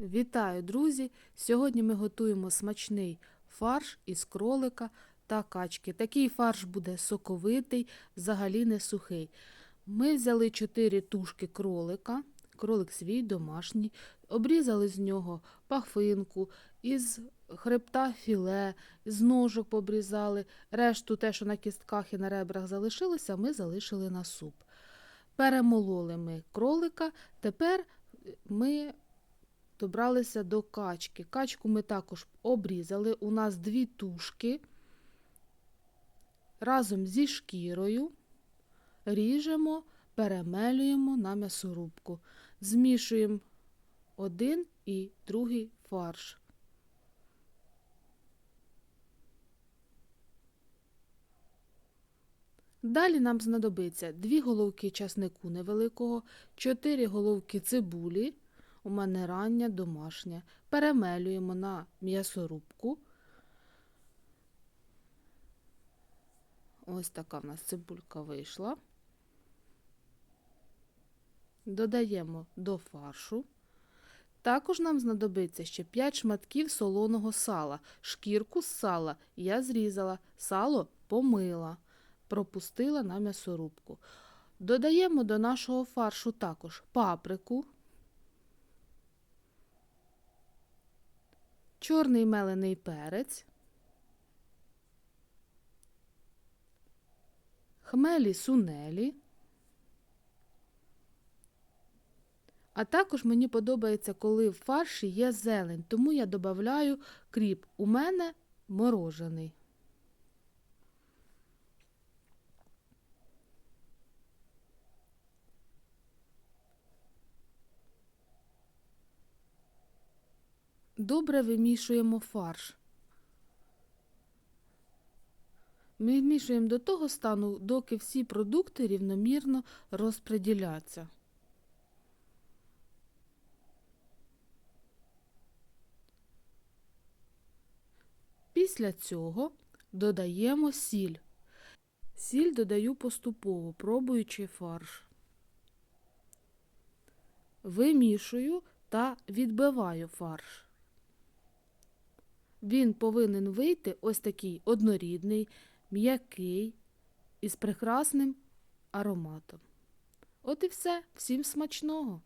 Вітаю, друзі! Сьогодні ми готуємо смачний фарш із кролика та качки. Такий фарш буде соковитий, взагалі не сухий. Ми взяли 4 тушки кролика, кролик свій домашній, обрізали з нього пахвинку, із хребта філе, з ножок побрізали. Решту, те, що на кістках і на ребрах залишилося, ми залишили на суп. Перемололи ми кролика, тепер ми добралися до качки. Качку ми також обрізали. У нас дві тушки разом зі шкірою ріжемо, перемелюємо на м'ясорубку. Змішуємо один і другий фарш. Далі нам знадобиться дві головки часнику невеликого, чотири головки цибулі, у мене рання домашня. Перемелюємо на м'ясорубку. Ось така в нас цибулька вийшла. Додаємо до фаршу. Також нам знадобиться ще 5 шматків солоного сала. Шкірку з сала я зрізала, сало помила, пропустила на м'ясорубку. Додаємо до нашого фаршу також паприку, чорний мелений перець, хмелі сунелі. А також мені подобається, коли в фарші є зелень, тому я додаю кріп. У мене морожений. Добре вимішуємо фарш. Ми вмішуємо до того стану, доки всі продукти рівномірно розподіляться. Після цього додаємо сіль. Сіль додаю поступово, пробуючи фарш. Вимішую та відбиваю фарш. Він повинен вийти ось такий однорідний, м'який, із прекрасним ароматом. От і все, всім смачного!